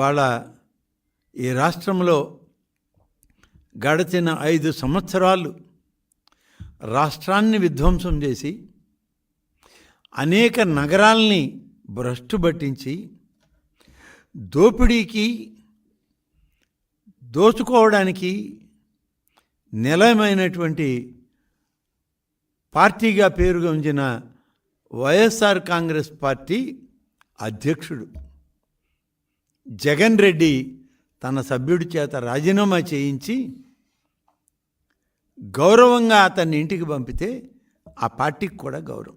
వాళ్ళ ఈ రాష్ట్రంలో గడిచిన ఐదు సంవత్సరాలు రాష్ట్రాన్ని విధ్వంసం చేసి అనేక నగరాల్ని భ్రష్టు పట్టించి దోపిడీకి దోచుకోవడానికి నిలయమైనటువంటి పార్టీగా పేరుగొంచిన వైఎస్ఆర్ కాంగ్రెస్ పార్టీ అధ్యక్షుడు. జగన్ రెడ్డి తన సభ్యుడి చేత రాజీనామా చేయించి గౌరవంగా అతన్ని ఇంటికి పంపితే ఆ పార్టీకి కూడా గౌరవం.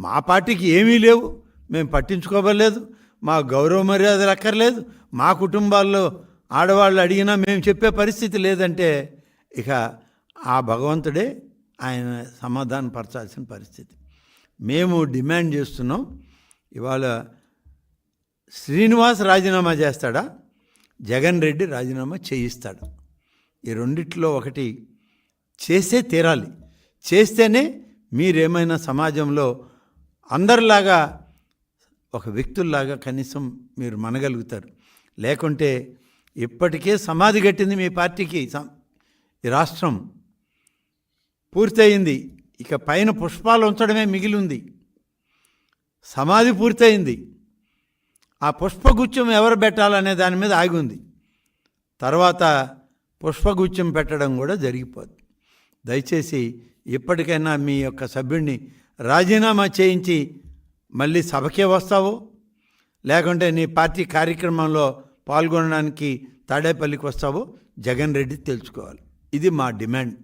మా పార్టీకి ఏమీ లేవు. మేము పట్టించుకోవలేదు మా గౌరవ మర్యాదలు అక్కర్లేదు. మా కుటుంబాల్లో ఆడవాళ్ళు అడిగినా మేము చెప్పే పరిస్థితి లేదంటే ఇక ఆ భగవంతుడే ఆయన సమాధానపరచాల్సిన పరిస్థితి. మేము డిమాండ్ చేస్తున్నాం. ఇవాళ శ్రీనివాస్ రాజీనామా చేస్తాడా? జగన్ రెడ్డి రాజీనామా చేయిస్తాడు. ఈ రెండిట్లో ఒకటి చేసే తీరాలి. చేస్తేనే మీరేమైనా సమాజంలో అందరిలాగా ఒక వ్యక్తుల్లాగా కనీసం మీరు మనగలుగుతారు. లేకుంటే ఇప్పటికే సమాధి కట్టింది మీ పార్టీకి. ఈ రాష్ట్రం పూర్తయింది. ఇక పైన పుష్పాలు ఉంచడమే మిగిలి ఉంది. సమాధి పూర్తయింది. ఆ పుష్పగుచ్చం ఎవరు పెట్టాలనే దాని మీద ఆగి ఉంది తర్వాత పుష్పగుచ్చం పెట్టడం కూడా జరిగిపోద్ది. దయచేసి ఇప్పటికైనా మీ యొక్క సభ్యుడిని రాజీనామా చేయించి మళ్ళీ సభకే వస్తావో. లేకుంటే నీ పార్టీ కార్యక్రమంలో పాల్గొనడానికి తాడేపల్లికి వస్తావో. జగన్ రెడ్డి తెలుసుకోవాలి. ఇది మా డిమాండ్.